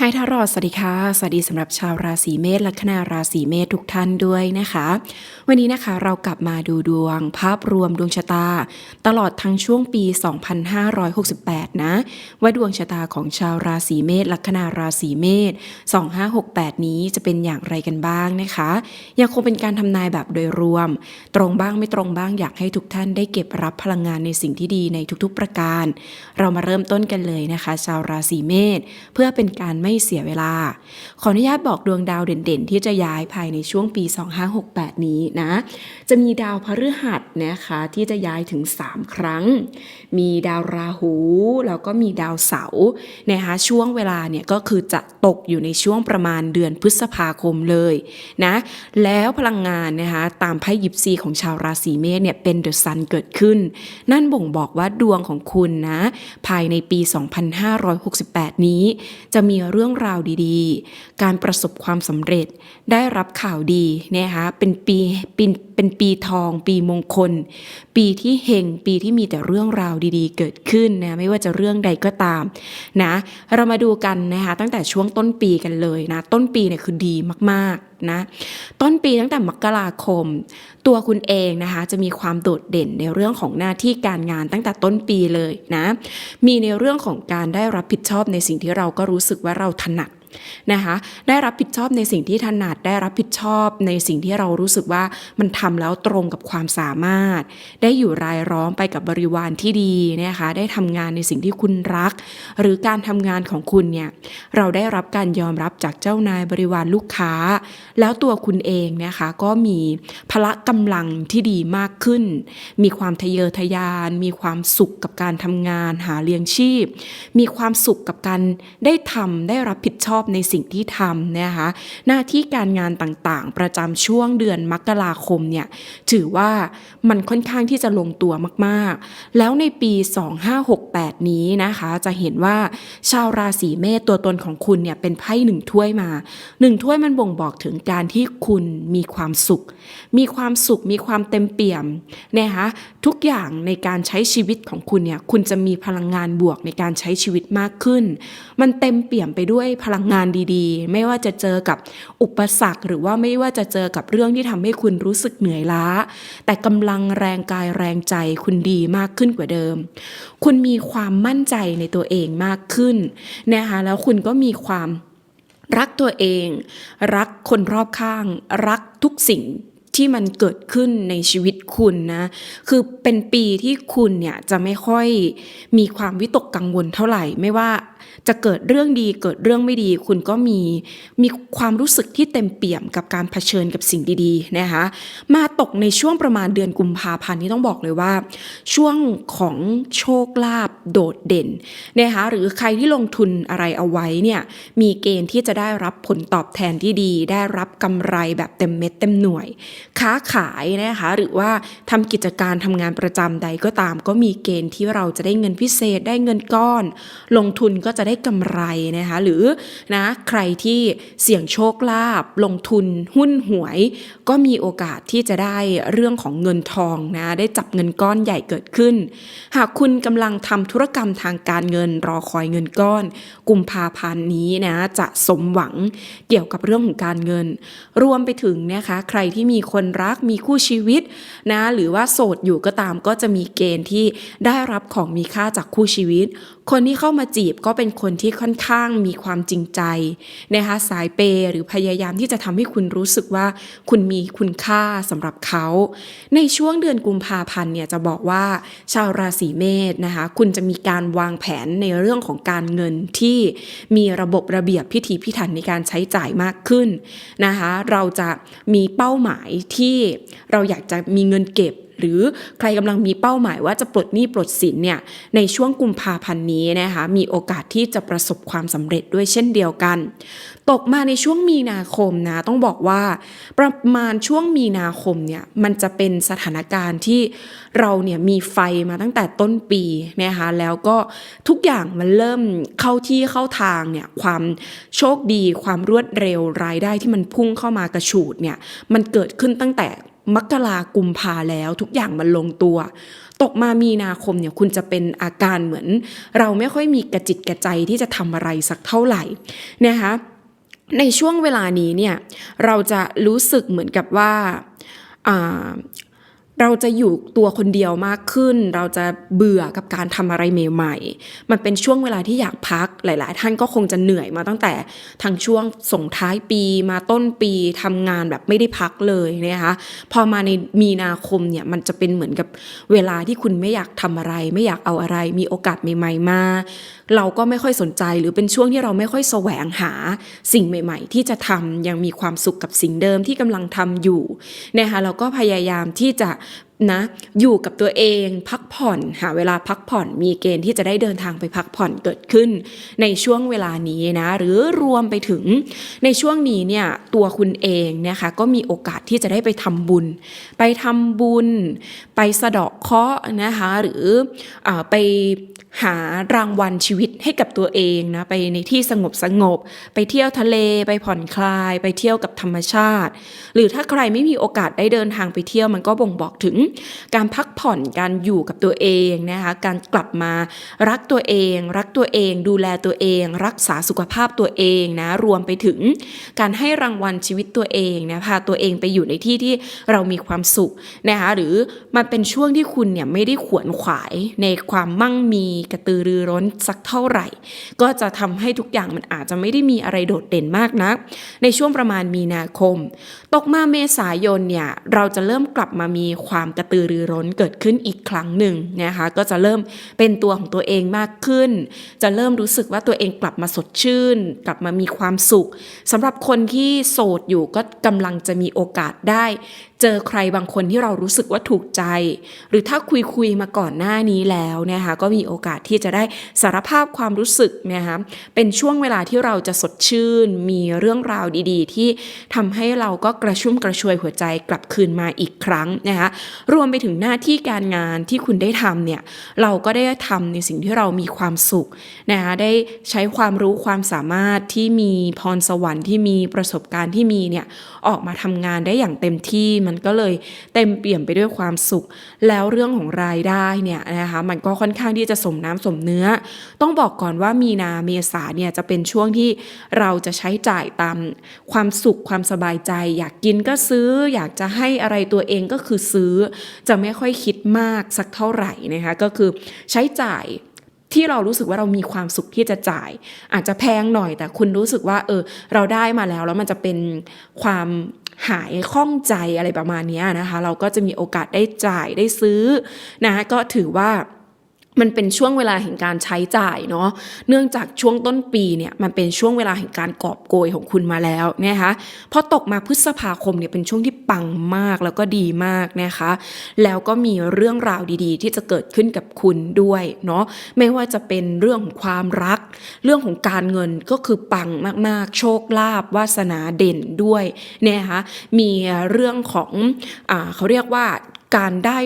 ไฮทารอดสวัสดีค่ะ สวัสดีสำหรับชาวราศีเมษและคณะราศีเมษทุกท่านด้วยนะคะ วันนี้นะคะเรากลับมาดูดวงภาพรวมดวงชะตา ตลอดทั้งช่วงปี 2568 นะ ว่าดวงชะตาของชาวราศีเมษและคณะราศีเมษ2568 นี้จะเป็นอย่างไรกันบ้างนะคะ ยังคงเป็นการทำนายแบบโดยรวม ตรงบ้างไม่ตรงบ้างอยากให้ทุกท่านได้เก็บรับพลังงานในสิ่งที่ดีในทุกๆประการ เรามาเริ่มต้นกันเลยนะคะ ชาวราศีเมษเพื่อเป็นการไไม่เสียเวลา ขออนุญาตบอกดวงดาวเด่นๆ ที่จะย้ายภายในช่วงปี 2568 นี้นะ จะมีดาวพฤหัสนะคะที่จะย้ายถึง 3 ครั้ง มีดาวราหู แล้วก็มีดาวเสาร์นะคะช่วงเวลาเนี่ยก็คือจะตกอยู่ในช่วงประมาณเดือนพฤษภาคมเลยนะแล้วพลังงานนะคะตามไพ่ยิปซีของชาวราศีเมษเนี่ยเป็นเดอะซันเกิดขึ้น นั่นบ่งบอกว่าดวงของคุณนะ ภายในปี 2568 นี้จะมีเรื่องราวดีๆ การประสบความสำเร็จ ได้รับข่าวดีนะคะเป็นปีเป็นเป็นปีทอง ปีมงคล ปีที่เฮงปีที่มีแต่เรื่องราวดีๆ เกิดขึ้นนะไม่ว่าจะเรื่องใดก็ตามนะเรามาดูกันนะคะตั้งแต่ช่วงต้นปีกันเลยนะต้นปีเนี่ยคือดีมากๆ นะ ต้นปีตั้งแต่มกราคม ตัวคุณเองนะคะจะมีความโดดเด่นในเรื่องของหน้าที่การงานตั้งแต่ต้นปีเลยนะ มีในเรื่องของการได้รับผิดชอบในสิ่งที่เราก็รู้สึกว่าเราถนัด นะคะได้รับผิดชอบในสิ่งที่ถนัดได้รับผิดชอบในสิ่งที่เรารู้สึกว่ามันทำแล้วตรงกับความสามารถ ได้อยู่รายล้อมไปกับบริวารที่ดีนะคะได้ทำงานในสิ่งที่คุณรัก หรือการทำงานของคุณเนี่ยเราได้รับการยอมรับจากเจ้านายบริวารลูกค้า แล้วตัวคุณเองนะคะก็มีพละกำลังที่ดีมากขึ้น มีความทะเยอทะยาน มีความสุขกับการทำงานหาเลี้ยงชีพ มีความสุขกับการได้ทำได้รับผิดชอบในสิ่งที่ทำนะคะหน้าที่การงานต่างๆ ประจำช่วงเดือนมกราคมเนี่ยถือว่ามันค่อนข้างที่จะลงตัวมากๆ แล้วในปี 2568 นี้นะคะจะเห็นว่าชาวราศีเมษตัวตนของคุณเนี่ยเป็นไพ่หนึ่งถ้วยมาหนึ่งถ้วยมันบ่งบอกถึงการที่คุณมีความสุข มีความสุขมีความเต็มเปี่ยมนะคะทุกอย่างในการใช้ชีวิตของคุณเนี่ยคุณจะมีพลังงานบวกในการใช้ชีวิตมากขึ้น มันเต็มเปี่ยมไปด้วยพลังงานดีๆ ไม่ว่าจะเจอกับอุปสรรค หรือว่าไม่ว่าจะเจอกับเรื่องที่ทำให้คุณรู้สึกเหนื่อยล้า แต่กำลังแรงกายแรงใจคุณดีมากขึ้นกว่าเดิม คุณมีความมั่นใจในตัวเองมากขึ้นนะคะแล้วคุณก็มีความรักตัวเอง รักคนรอบข้าง รักทุกสิ่งที่มันเกิดขึ้นในชีวิตคุณนะ คือเป็นปีที่คุณเนี่ยจะไม่ค่อยมีความวิตกกังวลเท่าไหร่ ไม่ว่าจะเกิดเรื่องดีเกิดเรื่องไม่ดี คุณก็มีมีความรู้สึกที่เต็มเปี่ยมกับการเผชิญกับสิ่งดีๆนะคะมาตกในช่วงประมาณเดือนกุมภาพันธ์นี้ต้องบอกเลยว่า ช่วงของโชคลาภโดดเด่นนะคะหรือใครที่ลงทุนอะไรเอาไว้เนี่ยมีเกณฑ์ที่จะได้รับผลตอบแทนที่ดี ได้รับกำไรแบบเต็มเม็ดเต็มหน่วย ค้าขายนะคะหรือว่าทำกิจการทำงานประจำใดก็ตาม ก็มีเกณฑ์ที่เราจะได้เงินพิเศษได้เงินก้อน ลงทุนก็็จะได้กำไรนะคะหรือนะใครที่เสี่ยงโชคลาภลงทุนหุ้นหวย ก็มีโอกาสที่จะได้เรื่องของเงินทองนะได้จับเงินก้อนใหญ่เกิดขึ้น หากคุณกำลังทำธุรกรรมทางการเงินรอคอยเงินก้อน กุมภาพันธ์นี้นะจะสมหวังเกี่ยวกับเรื่องของการเงิน รวมไปถึงนะคะใครที่มีคนรักมีคู่ชีวิตนะหรือว่าโสดอยู่ก็ตามก็จะมีเกณฑ์ที่ได้รับของมีค่าจากคู่ชีวิต คนที่เข้ามาจีบก็เป็นคนที่ค่อนข้างมีความจริงใจนะคะสายเปย์หรือพยายามที่จะทำให้คุณรู้สึกว่าคุณมีคุณค่าสำหรับเขา ในช่วงเดือนกุมภาพันธ์เนี่ยจะบอกว่าชาวราศีเมษนะคะคุณจะมีการวางแผนในเรื่องของการเงินที่มีระบบระเบียบพิถีพิถันในการใช้จ่ายมากขึ้นนะคะเราจะมีเป้าหมายที่เราอยากจะมีเงินเก็บ หรือใครกำลังมีเป้าหมายว่าจะปลดหนี้ปลดสินเนี่ยในช่วงกุมภาพันธ์นี้นะคะมีโอกาสที่จะประสบความสำเร็จด้วยเช่นเดียวกัน ตกมาในช่วงมีนาคมนะต้องบอกว่า ประมาณช่วงมีนาคมเนี่ยมันจะเป็นสถานการณ์ที่เราเนี่ยมีไฟมาตั้งแต่ต้นปีนะคะแล้วก็ทุกอย่างมันเริ่มเข้าที่เข้าทางเนี่ยความโชคดี ความรวดเร็วรายได้ที่มันพุ่งเข้ามากระฉูดเนี่ยมันเกิดขึ้นตั้งแต่ มกรากุมภาแล้วทุกอย่างมันลงตัว ตกมามีนาคมเนี่ยคุณจะเป็นอาการเหมือน เราไม่ค่อยมีกระจิตกระใจที่จะทำอะไรสักเท่าไหร่นะคะในช่วงเวลานี้เนี่ยเราจะรู้สึกเหมือนกับว่าอ่า เราจะอยู่ตัวคนเดียวมากขึ้น เราจะเบื่อกับการทำอะไรใหม่ๆ มันเป็นช่วงเวลาที่อยากพัก หลาย ๆ ท่านก็คงจะเหนื่อยมาตั้งแต่ทางช่วงส่งท้ายปีมาต้นปีทำงานแบบไม่ได้พักเลยนะคะ พอมาในมีนาคมเนี่ยมันจะเป็นเหมือนกับเวลาที่คุณไม่อยากทำอะไร ไม่อยากเอาอะไร มีโอกาสใหม่ ๆ มา เราก็ไม่ค่อยสนใจหรือเป็นช่วงที่เราไม่ค่อยแสวงหาสิ่งใหม่ ๆ ที่จะทำยังมีความสุขกับสิ่งเดิมที่กำลังทำอยู่นะคะเราก็พยายามที่จะ นะอยู่กับตัวเองพักผ่อนหาเวลาพักผ่อนมีเกณฑ์ที่จะได้เดินทางไปพักผ่อนเกิดขึ้น ในช่วงเวลานี้นะหรือรวมไปถึงในช่วงนี้เนี่ยตัวคุณเองนะคะก็มีโอกาสที่จะได้ไปทำบุญ ไปทำบุญ ไปสะเดาะเคราะห์นะคะหรืออไปหารางวัลชีวิตให้กับตัวเองนะไปในที่สงบสงบ ไปเที่ยวทะเลไปผ่อนคลาย ไปเที่ยวกับธรรมชาติ หรือถ้าใครไม่มีโอกาสได้เดินทางไปเที่ยวมันก็บ่งบอกถึงการพักผ่อนการอยู่กับตัวเองนะคะการกลับมารักตัวเอง รักตัวเอง ดูแลตัวเอง รักษาสุขภาพตัวเองนะรวมไปถึงการให้รางวัลชีวิตตัวเองนะพาตัวเองไปอยู่ในที่ที่เรามีความสุขนะคะหรือมันเป็นช่วงที่คุณเนี่ยไม่ได้ขวนขวายในความมั่งมีกระตือรือร้นสักเท่าไหร่ ก็จะทำให้ทุกอย่างมันอาจจะไม่ได้มีอะไรโดดเด่นมากนัก ในช่วงประมาณมีนาคม ตกมาเมษายนเนี่ยเราจะเริ่มกลับมามีความกระตือรือร้นเกิดขึ้นอีกครั้งหนึ่งนะคะก็จะเริ่มเป็นตัวของตัวเองมากขึ้น จะเริ่มรู้สึกว่าตัวเองกลับมาสดชื่น กลับมามีความสุขสำหรับคนที่โสดอยู่ก็กำลังจะมีโอกาสได้ เจอใครบางคนที่เรารู้สึกว่าถูกใจ หรือถ้าคุยคุยๆมาก่อนหน้านี้แล้วนะคะก็มีโอกาสที่จะได้สารภาพความรู้สึกนะคะเป็นช่วงเวลาที่เราจะสดชื่น มีเรื่องราวดีๆ ที่ทำให้เราก็กระชุ่มกระชวยหัวใจกลับคืนมาอีกครั้งนะคะรวมไปถึงหน้าที่การงานที่คุณได้ทำเนี่ยเราก็ได้ทำในสิ่งที่เรามีความสุขนะคะได้ใช้ความรู้ความสามารถที่มีพรสวรรค์ที่มีประสบการณ์ที่มีเนี่ยออกมาทำงานได้อย่างเต็มที่มันก็เลยเต็มเปี่ยมไปด้วยความสุข แล้วเรื่องของรายได้เนี่ยนะคะมันก็ค่อนข้างที่จะสมน้ำสมเนื้อ ต้องบอกก่อนว่ามีนาเมษาเนี่ยจะเป็นช่วงที่เราจะใช้จ่ายตามความสุขความสบายใจ อยากกินก็ซื้อ อยากจะให้อะไรตัวเองก็คือซื้อ จะไม่ค่อยคิดมากสักเท่าไหร่นะคะก็คือใช้จ่าย ที่เรารู้สึกว่าเรามีความสุขที่จะจ่าย อาจจะแพงหน่อยแต่คุณรู้สึกว่าเออเราได้มาแล้วแล้วมันจะเป็นความหายข้องใจอะไรประมาณนี้นะคะ เราก็จะมีโอกาสได้จ่ายได้ซื้อนะคะก็ถือว่า มันเป็นช่วงเวลาแห่งการใช้จ่ายเนาะ เนื่องจากช่วงต้นปีเนี่ยมันเป็นช่วงเวลาแห่งการกอบโกยของคุณมาแล้วนะคะพอตกมาพฤษภาคมเนี่ยเป็นช่วงที่ปังมากแล้วก็ดีมากนะคะ แล้วก็มีเรื่องราวดีๆ ที่จะเกิดขึ้นกับคุณด้วยเนาะ ไม่ว่าจะเป็นเรื่องของความรัก เรื่องของการเงินก็คือปังมากๆ โชคลาภวาสนาเด่นด้วยนะคะ มีเรื่องของอเขาเรียกว่า การได้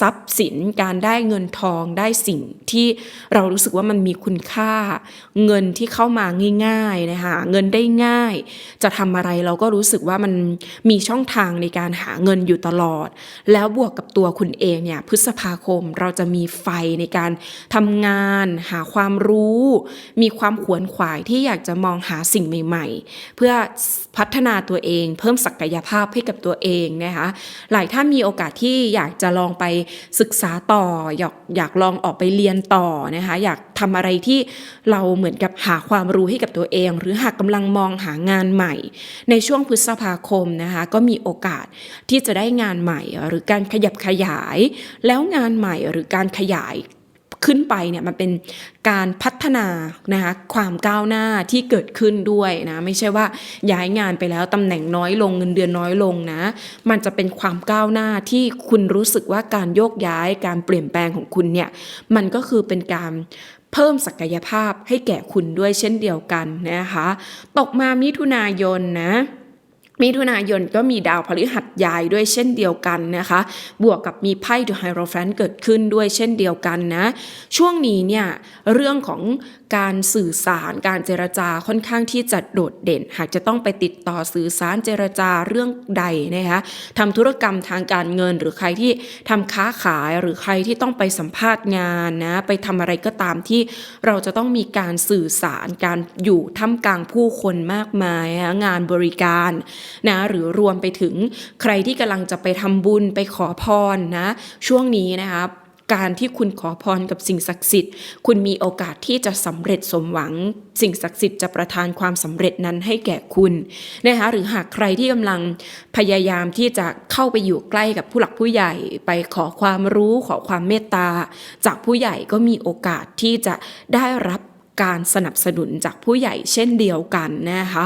ทรัพย์สิน การได้เงินทองได้สิ่งที่เรารู้สึกว่ามันมีคุณค่า เงินที่เข้ามาง่ายๆนะคะเงินได้ง่าย จะทำอะไรเราก็รู้สึกว่ามันมีช่องทางในการหาเงินอยู่ตลอด แล้วบวกกับตัวคุณเองเนี่ยพฤษภาคมเราจะมีไฟในการทำงาน หาความรู้ มีความขวนขวายที่อยากจะมองหาสิ่งใหม่ ๆ เพื่อพัฒนาตัวเอง เพิ่มศักยภาพให้กับตัวเองนะคะหลายท่านมีโอกาสที่อยากจะลองไปศึกษาต่อ อยากอยากลองออกไปเรียนต่อนะคะอยากทำอะไรที่เราเหมือนกับหาความรู้ให้กับตัวเอง หรือหากกำลังมองหางานใหม่ ในช่วงพฤษภาคมนะคะก็มีโอกาสที่จะได้งานใหม่ หรือการขยับขยาย แล้วงานใหม่หรือการขยาย ขึ้นไปเนี่ยมันเป็นการพัฒนานะคะความก้าวหน้าที่เกิดขึ้นด้วยนะไม่ใช่ว่าย้ายงานไปแล้วตำแหน่งน้อยลงเงินเดือนน้อยลงนะมันจะเป็นความก้าวหน้าที่คุณรู้สึกว่าการโยกย้ายการเปลี่ยนแปลงของคุณเนี่ยมันก็คือเป็นการเพิ่มศักยภาพให้แก่คุณด้วยเช่นเดียวกันนะคะ ตกมามิถุนายนนะ มิถุนายนก็มีดาวพฤหัสย้ายด้วยเช่นเดียวกันนะคะ บวกกับมีไพ่ดูไฮโรแฟนเกิดขึ้นด้วยเช่นเดียวกันนะ ช่วงนี้เนี่ยเรื่องของการสื่อสารการเจรจาค่อนข้างที่จะโดดเด่น หากจะต้องไปติดต่อสื่อสารเจรจาเรื่องใดนะคะทำธุรกรรมทางการเงิน หรือใครที่ทำค้าขายหรือใครที่ต้องไปสัมภาษณ์งานนะไปทำอะไรก็ตามที่เราจะต้องมีการสื่อสารการอยู่ท่ามกลางผู้คนมากมายงานบริการนะหรือรวมไปถึงใครที่กำลังจะไปทำบุญไปขอพรนะช่วงนี้นะคะการที่คุณขอพรกับสิ่งศักดิ์สิทธิ์ คุณมีโอกาสที่จะสำเร็จสมหวัง สิ่งศักดิ์สิทธิ์จะประทานความสำเร็จนั้นให้แก่คุณนะคะหรือหากใครที่กำลังพยายามที่จะเข้าไปอยู่ใกล้กับผู้หลักผู้ใหญ่ ไปขอความรู้ขอความเมตตา จากผู้ใหญ่ก็มีโอกาสที่จะได้รับ การสนับสนุนจากผู้ใหญ่เช่นเดียวกันนะคะ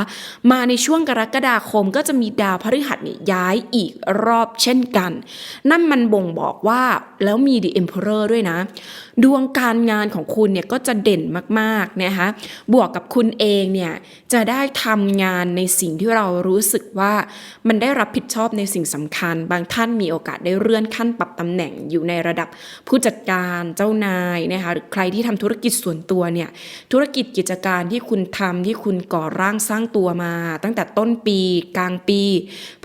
มาในช่วงกรกฎาคมก็จะมีดาวพฤหัสเนี่ยย้ายอีกรอบเช่นกัน นั่นมันบ่งบอกว่าแล้วมี The Emperor ด้วยนะ ดวงการงานของคุณเนี่ยก็จะเด่นมากๆนะคะ บวกกับคุณเองเนี่ยจะได้ทำงานในสิ่งที่เรารู้สึกว่ามันได้รับผิดชอบในสิ่งสำคัญ บางท่านมีโอกาสได้เลื่อนขั้นปรับตำแหน่งอยู่ในระดับผู้จัดการเจ้านายนะคะหรือใครที่ทำธุรกิจส่วนตัวเนี่ยธุรกิจกิจการที่คุณทำที่คุณก่อร่างสร้างตัวมา ตั้งแต่ต้นปีกลางปี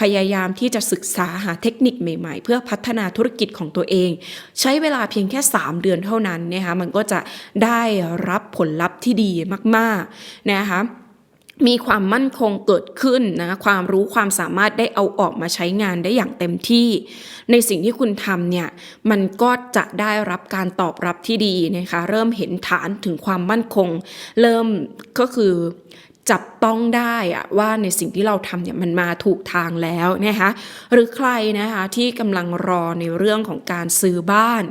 พยายามที่จะศึกษาหาเทคนิคใหม่ ๆ เพื่อพัฒนาธุรกิจของตัวเอง ใช้เวลาเพียงแค่ 3 เดือนเท่านั้นนะคะมันก็จะได้รับผลลัพธ์ที่ดีมากๆนะคะ มีความมั่นคงเกิดขึ้นนะความรู้ความสามารถได้เอาออกมาใช้งานได้อย่างเต็มที่ ในสิ่งที่คุณทำเนี่ยมันก็จะได้รับการตอบรับที่ดีนะคะเริ่มเห็นฐานถึงความมั่นคง เริ่มก็คือจับต้องได้อะว่าในสิ่งที่เราทำเนี่ยมันมาถูกทางแล้วนะคะหรือใครนะคะที่กำลังรอในเรื่องของการซื้อบ้าน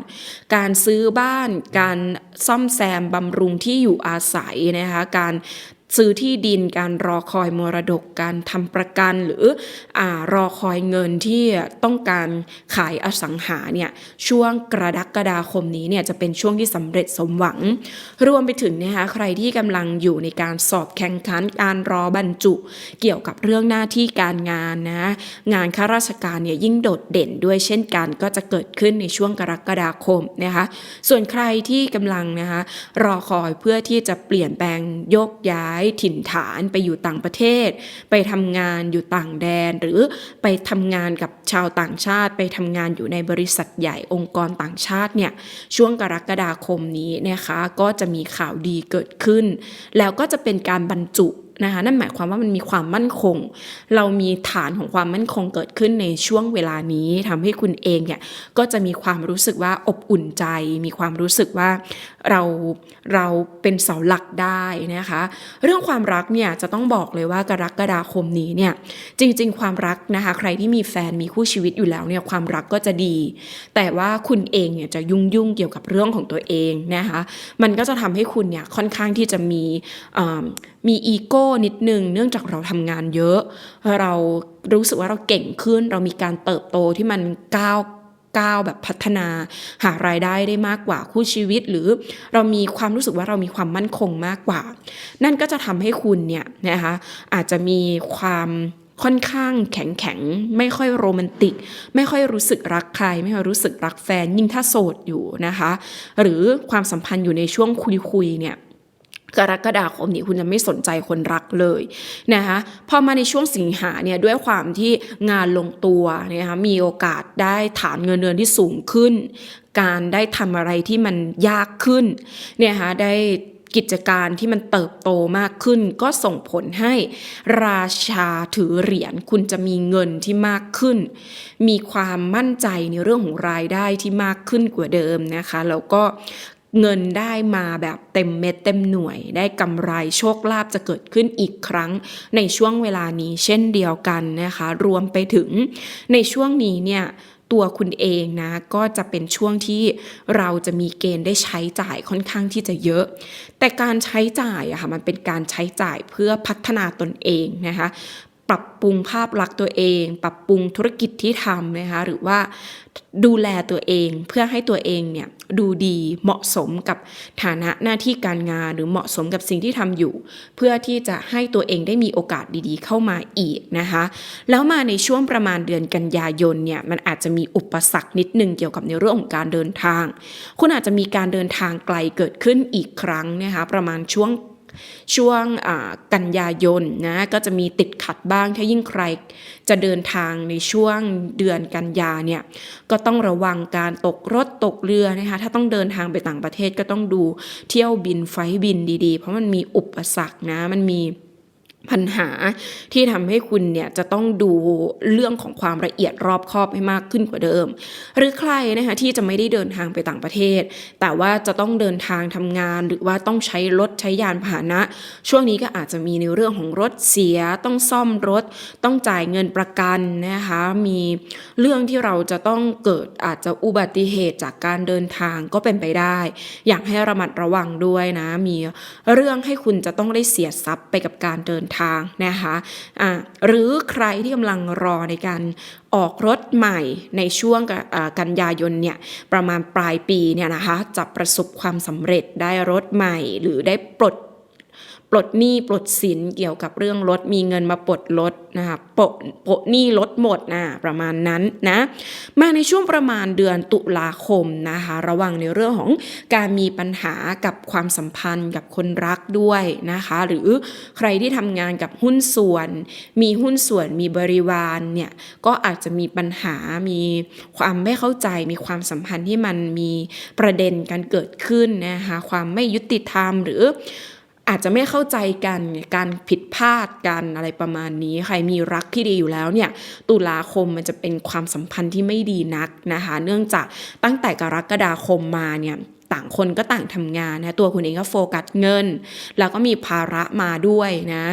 การซื้อบ้าน การซ่อมแซมบำรุงที่อยู่อาศัยนะคะการ ซื้อที่ดินการรอคอยมรดกการทำประกัน หรืออรอคอยเงินที่ต้องการขายอสังหาเนี่ยช่วงกระดักกระดาคมนี้เนี่ยจะเป็นช่วงที่สำเร็จสมหวัง รวมไปถึงนะคะใครที่กำลังอยู่ในการสอบแข่งขันการรอบรรจุ เกี่ยวกับเรื่องหน้าที่การงานนะงานข้าราชการเนี่ยยิ่งโดดเด่นด้วยเช่นกันก็จะเกิดขึ้นในช่วงกรกฎาคมนะคะส่วนใครที่กำลังนะคะรอคอยเพื่อที่จะเปลี่ยนแปลงโยกย้ายถิ่นฐานไปอยู่ต่างประเทศ ไปทำงานอยู่ต่างแดน หรือไปทำงานกับชาวต่างชาติ ไปทำงานอยู่ในบริษัทใหญ่องค์กรต่างชาติเนี่ยช่วงกรกฎาคมนี้นะคะก็จะมีข่าวดีเกิดขึ้น แล้วก็จะเป็นการบรรจุนะคะนั่นหมายความว่ามันมีความมั่นคง เรามีฐานของความมั่นคงเกิดขึ้นในช่วงเวลานี้ทำให้คุณเองเนี่ยก็จะมีความรู้สึกว่าอบอุ่นใจ มีความรู้สึกว่า เราเราเป็นเสาหลักได้นะคะ เรื่องความรักเนี่ยจะต้องบอกเลยว่ากรกฎาคมนี้เนี่ยจริง ๆ ความรักนะคะใครที่มีแฟนมีคู่ชีวิตอยู่แล้วเนี่ยความรักก็จะดี แต่ว่าคุณเองเนี่ยจะยุ่งยุ่งเกี่ยวกับเรื่องของตัวเองนะคะมันก็จะทำให้คุณเนี่ยค่อนข้างที่จะมีมีอีโก้นิดนึง เนื่องจากเราทำงานเยอะ เรารู้สึกว่าเราเก่งขึ้น เรามีการเติบโตที่มันก้าว ก้าวแบบพัฒนาหารายได้ได้มากกว่าคู่ชีวิต หรือเรามีความรู้สึกว่าเรามีความมั่นคงมากกว่า นั่นก็จะทำให้คุณเนี่ยนะคะอาจจะมีความค่อนข้างแข็งแข็งไม่ค่อยโรแมนติก ไม่ค่อยรู้สึกรักใคร ไม่ค่อยรู้สึกรักแฟนยิ่งถ้าโสดอยู่นะคะ หรือความสัมพันธ์อยู่ในช่วงคุยๆเนี่ย กรกฎาคมนี้คุณจะไม่สนใจคนรักเลยนะคะพอมาในช่วงสิงหาเนี่ยด้วยความที่งานลงตัวนะคะมีโอกาสได้ฐานเงินเดือนที่สูงขึ้น การได้ทำอะไรที่มันยากขึ้นเนี่ยคะได้กิจการที่มันเติบโตมากขึ้น ก็ส่งผลให้ราชาถือเหรียญคุณจะมีเงินที่มากขึ้น มีความมั่นใจในเรื่องของรายได้ที่มากขึ้นกว่าเดิมนะคะ แล้วก็ เงินได้มาแบบเต็มเม็ดเต็มหน่วย ได้กำไรโชคลาภจะเกิดขึ้นอีกครั้ง ในช่วงเวลานี้เช่นเดียวกันนะคะ รวมไปถึงในช่วงนี้เนี่ยตัวคุณเองนะก็จะเป็นช่วงที่เราจะมีเกณฑ์ได้ใช้จ่ายค่อนข้างที่จะเยอะ แต่การใช้จ่ายอะค่ะมันเป็นการใช้จ่ายเพื่อพัฒนาตนเองนะคะ ปรับปรุงภาพลักษณ์ตัวเอง ปรับปรุงธุรกิจที่ทำนะคะหรือว่าดูแลตัวเองเพื่อให้ตัวเองเนี่ยดูดีเหมาะสมกับฐานะหน้าที่การงาน หรือเหมาะสมกับสิ่งที่ทำอยู่ เพื่อที่จะให้ตัวเองได้มีโอกาสดีๆ เข้ามาอีกนะคะแล้วมาในช่วงประมาณเดือนกันยายนเนี่ยมันอาจจะมีอุปสรรคนิดนึงเกี่ยวกับในเรื่องของการเดินทาง คุณอาจจะมีการเดินทางไกลเกิดขึ้นอีกครั้งนะคะประมาณช่วง ช่วงกันยายนนะก็จะมีติดขัดบ้างถ้ายิ่งใครจะเดินทางในช่วงเดือนกันยาเนี่ยก็ต้องระวังการตกรถตกเรือนะคะถ้าต้องเดินทางไปต่างประเทศก็ต้องดูเที่ยวบินไฟบินดีๆ เพราะมันมีอุปสรรคนะมันมี ปัญหาที่ทำให้คุณเนี่ยจะต้องดูเรื่องของความละเอียดรอบคอบให้มากขึ้นกว่าเดิม หรือใครนะคะที่จะไม่ได้เดินทางไปต่างประเทศ แต่ว่าจะต้องเดินทางทำงาน หรือว่าต้องใช้รถใช้ยานพาหนะ ช่วงนี้ก็อาจจะมีในเรื่องของรถเสีย ต้องซ่อมรถ ต้องจ่ายเงินประกันนะคะมีเรื่องที่เราจะต้องเกิดอาจจะอุบัติเหตุจากการเดินทางก็เป็นไปได้ อยากให้ระมัดระวังด้วยนะ มีเรื่องให้คุณจะต้องได้เสียทรัพย์ไปกับการเดินทางนะคะะหรือใครที่กำลังรอในการออกรถใหม่ในช่วงกันยายนเนี่ยประมาณปลายปีเนี่ยนะคะจะประสบความสำเร็จได้รถใหม่หรือได้ปลด ปลดหนี้ปลดสินเกี่ยวกับเรื่องรถมีเงินมาปลดรถนะคะโปะโปะหนี้ลดหมดนะประมาณนั้นนะมาในช่วงประมาณเดือนตุลาคมนะคะระวังในเรื่องของการมีปัญหากับความสัมพันธ์กับคนรักด้วยนะคะ หรือใครที่ทำงานกับหุ้นส่วน มีหุ้นส่วนมีบริวารเนี่ยก็อาจจะมีปัญหามีความไม่เข้าใจมีความสัมพันธ์ที่มันมีประเด็นการเกิดขึ้นนะคะความไม่ยุติธรรมหรือ อาจจะไม่เข้าใจกันการผิดพลาดกันอะไรประมาณนี้ ใครมีรักที่ดีอยู่แล้วเนี่ยตุลาคมมันจะเป็นความสัมพันธ์ที่ไม่ดีนักนะคะ เนื่องจากตั้งแต่กรกฎาคมมาเนี่ย ต่างคนก็ต่างทำงานนะตัวคุณเองก็โฟกัสเงิน แล้วก็มีภาระมาด้วยนะ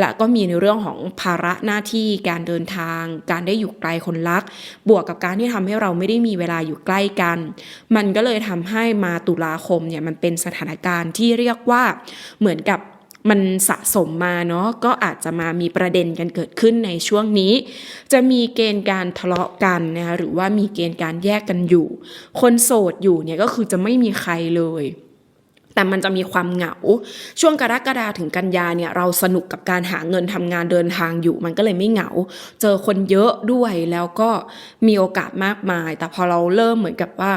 แล้วก็มีในเรื่องของภาระหน้าที่การเดินทาง การได้อยู่ไกลคนรัก บวกกับการที่ทำให้เราไม่ได้มีเวลาอยู่ใกล้กัน มันก็เลยทำให้มาตุลาคมเนี่ยมันเป็นสถานการณ์ที่เรียกว่าเหมือนกับ มันสะสมมาเนาะก็อาจจะมามีประเด็นกันเกิดขึ้นในช่วงนี้ จะมีเกณฑ์การทะเลาะกันนะคะหรือว่ามีเกณฑ์การแยกกันอยู่ คนโสดอยู่เนี่ยก็คือจะไม่มีใครเลย แต่มันจะมีความเหงา ช่วงกรกฎาถึงกันยาเนี่ยเราสนุกกับการหาเงินทำงานเดินทางอยู่ มันก็เลยไม่เหงา เจอคนเยอะด้วยแล้วก็มีโอกาสมากมาย แต่พอเราเริ่มเหมือนกับว่า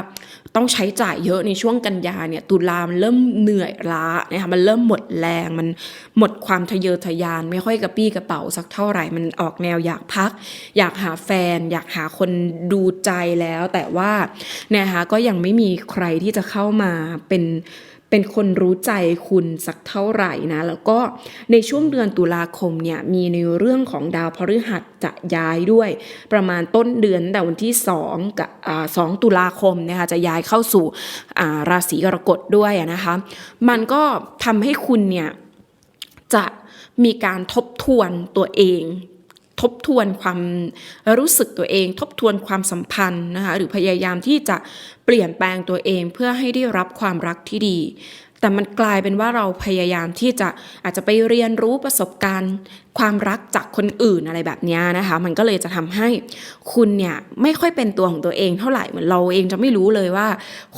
ต้องใช้จ่ายเยอะในช่วงกันยาเนี่ยตุลามันเริ่มเหนื่อยล้านะคะมันเริ่มหมดแรงมันหมดความทะเยอทะยาน ไม่ค่อยกระปี้กระเป๋าสักเท่าไหร่มันออกแนวอยากพัก อยากหาแฟน อยากหาคนดูใจแล้ว แต่ว่านะคะก็ยังไม่มีใครที่จะเข้ามาเป็น เป็นคนรู้ใจคุณสักเท่าไหร่นะ แล้วก็ในช่วงเดือนตุลาคมเนี่ยมีในเรื่องของดาวพฤหัสจะย้ายด้วย ประมาณต้นเดือนแต่วันที่2กับสองตุลาคมนะคะจะย้ายเข้าสู่ราศีกรกฎด้วยนะคะ มันก็ทำให้คุณเนี่ยจะมีการทบทวนตัวเอง ทบทวนความรู้สึกตัวเอง ทบทวนความสัมพันธ์นะคะหรือพยายามที่จะเปลี่ยนแปลงตัวเองเพื่อให้ได้รับความรักที่ดี แต่มันกลายเป็นว่าเราพยายามที่จะอาจจะไปเรียนรู้ประสบการณ์ ความรักจากคนอื่นอะไรแบบนี้นะคะ มันก็เลยจะทำให้คุณเนี่ยไม่ค่อยเป็นตัวของตัวเองเท่าไหร่เหมือนเราเองจะไม่รู้เลยว่า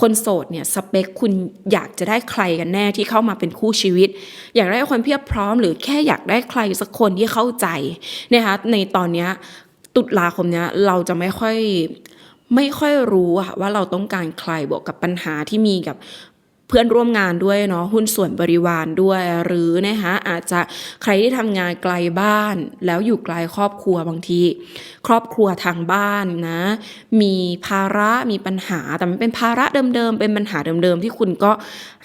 คนโสดเนี่ยสเปคคุณอยากจะได้ใครกันแน่ที่เข้ามาเป็นคู่ชีวิต อยากได้คนเพียบพร้อม หรือแค่อยากได้ใครสักคนที่เข้าใจนะคะในตอนนี้ตุลาคมเนี้ยเราจะไม่ค่อยไม่ค่อยรู้อะว่าเราต้องการใครบวกกับปัญหาที่มีกับ เพื่อนร่วมงานด้วยเนาะหุ้นส่วนบริวารด้วย หรือนะคะอาจจะใครที่ทำงานไกลบ้าน แล้วอยู่ไกลครอบครัวบางที ครอบครัวทางบ้านนะ มีภาระมีปัญหาแต่มันเป็นภาระเดิมๆเป็นปัญหาเดิมๆที่คุณก็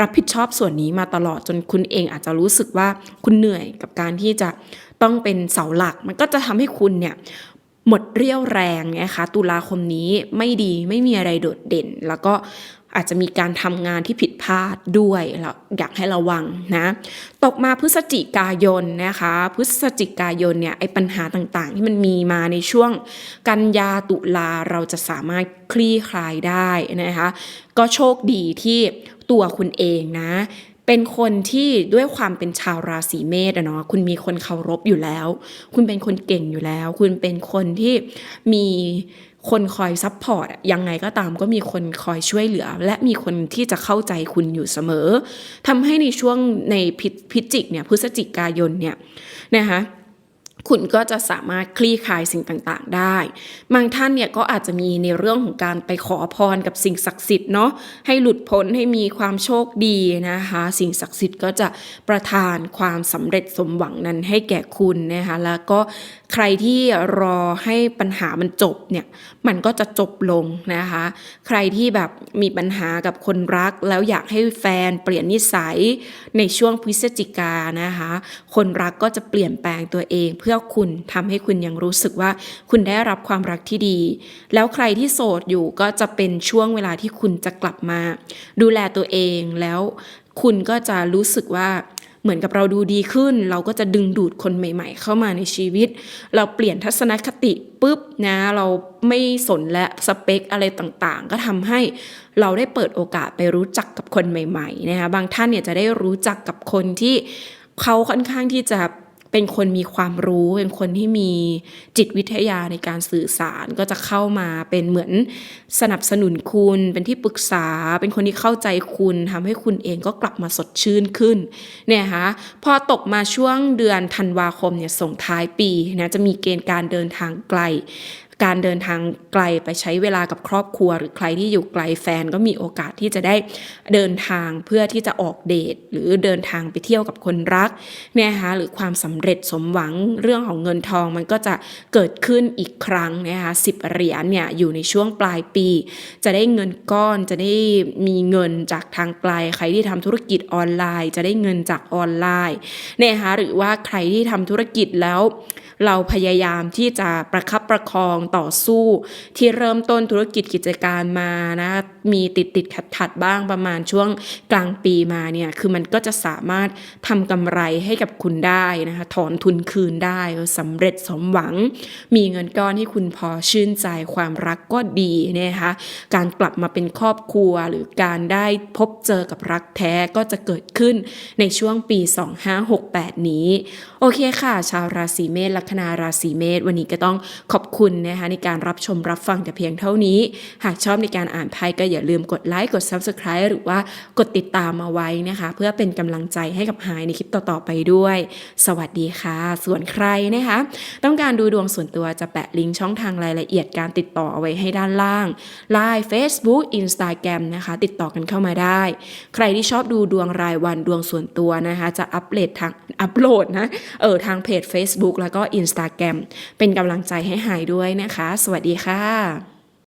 รับผิดชอบส่วนนี้มาตลอดจนคุณเองอาจจะรู้สึกว่าคุณเหนื่อยกับการที่จะต้องเป็นเสาหลัก มันก็จะทำให้คุณเนี่ยหมดเรี่ยวแรงนะคะตุลาคมนี้ไม่ดีไม่มีอะไรโดดเด่น แล้วก็ อาจจะมีการทำงานที่ผิดพลาดด้วยแล้วอยากให้ระวังนะตกมาพฤศจิกายนนะคะ พฤศจิกายนเนี่ยไอ้ปัญหาต่างๆ ที่มันมีมาในช่วงกันยาตุลาเราจะสามารถคลี่คลายได้นะคะก็โชคดีที่ตัวคุณเองนะเป็นคนที่ด้วยความเป็นชาวราศีเมษอะเนาะคุณมีคนเคารพอยู่แล้ว คุณเป็นคนเก่งอยู่แล้ว คุณเป็นคนที่มี คนคอยซัพพอร์ตยังไงก็ตามก็มีคนคอยช่วยเหลือ และมีคนที่จะเข้าใจคุณอยู่เสมอทำให้ในช่วงในพิพิจิกเนี่ยพฤศจิกายนเนี่ยนะคะ คุณก็จะสามารถคลี่คลายสิ่งต่างๆได้ บางท่านเนี่ยก็อาจจะมีในเรื่องของการไปขอพรกับสิ่งศักดิ์สิทธิ์เนาะให้หลุดพ้นให้มีความโชคดีนะคะ สิ่งศักดิ์สิทธิ์ก็จะประทานความสำเร็จสมหวังนั้นให้แก่คุณนะคะแล้วก็ใครที่รอให้ปัญหามันจบเนี่ยมันก็จะจบลงนะคะ ใครที่แบบมีปัญหากับคนรัก แล้วอยากให้แฟนเปลี่ยนนิสัยในช่วงพฤศจิกานะคะ คนรักก็จะเปลี่ยนแปลงตัวเองเพื่อคุณทำให้คุณยังรู้สึกว่าคุณได้รับความรักที่ดี แล้วใครที่โสดอยู่ก็จะเป็นช่วงเวลาที่คุณจะกลับมา ดูแลตัวเองแล้วคุณก็จะรู้สึกว่าเหมือนกับเราดูดีขึ้น เราก็จะดึงดูดคนใหม่ ๆ เข้ามาในชีวิต เราเปลี่ยนทัศนคติปุ๊บนะเราไม่สนและสเปคอะไรต่างๆ ก็ทำให้เราได้เปิดโอกาสไปรู้จักกับคนใหม่ ๆ นะคะบางท่านเนี่ยจะได้รู้จักกับคนที่เขาค่อนข้างที่จะ เป็นคนมีความรู้เป็นคนที่มีจิตวิทยาในการสื่อสารก็จะเข้ามาเป็นเหมือนสนับสนุนคุณ เป็นที่ปรึกษา เป็นคนที่เข้าใจคุณทำให้คุณเองก็กลับมาสดชื่นขึ้นเนี่ยคะพอตกมาช่วงเดือนธันวาคมเนี่ยส่งท้ายปีนะจะมีเกณฑ์การเดินทางไกล การเดินทางไกลไปใช้เวลากับครอบครัว หรือใครที่อยู่ไกลแฟนก็มีโอกาสที่จะได้เดินทางเพื่อที่จะออกเดท หรือเดินทางไปเที่ยวกับคนรักเนี่ยนะคะหรือความสำเร็จสมหวังเรื่องของเงินทองมันก็จะเกิดขึ้นอีกครั้งนะคะสิบเหรียญเนี่ยอยู่ในช่วงปลายปี จะได้เงินก้อนจะได้มีเงินจากทางไกล ใครที่ทำธุรกิจออนไลน์ จะได้เงินจากออนไลน์เนี่ยคะหรือว่าใครที่ทำธุรกิจแล้ว เราพยายามที่จะประคับประคองต่อสู้ ที่เริ่มต้นธุรกิจกิจการมานะมีติดติดขัดขัดบ้างประมาณช่วงกลางปีมาเนี่ยคือมันก็จะสามารถทำกำไรให้กับคุณได้นะคะถอนทุนคืนได้สำเร็จสมหวัง มีเงินก้อนให้คุณพอชื่นใจความรักก็ดีนะคะการกลับมาเป็นครอบครัวหรือการได้พบเจอกับรักแท้ก็จะเกิดขึ้นในช่วงปี 2568 นี้ โอเคค่ะ ชาวราศีเมษลคนาราศีเมษวันนี้ก็ต้องขอบคุณนะคะในการรับชมรับฟังแต่เพียงเท่านี้ หากชอบในการอ่านไพ่ก็อย่าลืมกดไลค์กด Subscribe หรือว่ากดติดตามมาไว้นะคะ เพื่อเป็นกำลังใจให้กับหายในคลิปต่อๆไปด้วย สวัสดีค่ะ ส่วนใครนะคะ ต้องการดูดวงส่วนตัวจะแปะลิงก์ช่องทางรายละเอียดการติดต่อเอาไว้ให้ด้านล่าง Line Facebook Instagram นะคะ ติดต่อกันเข้ามาได้ ใครที่ชอบดูดวงรายวันดวงส่วนตัวนะคะ จะอัปโหลดทางอัปโหลดนะเออทางเพจ Facebook แล้วก็ Instagram เป็นกำลังใจให้หายด้วยนะคะ สวัสดีค่ะ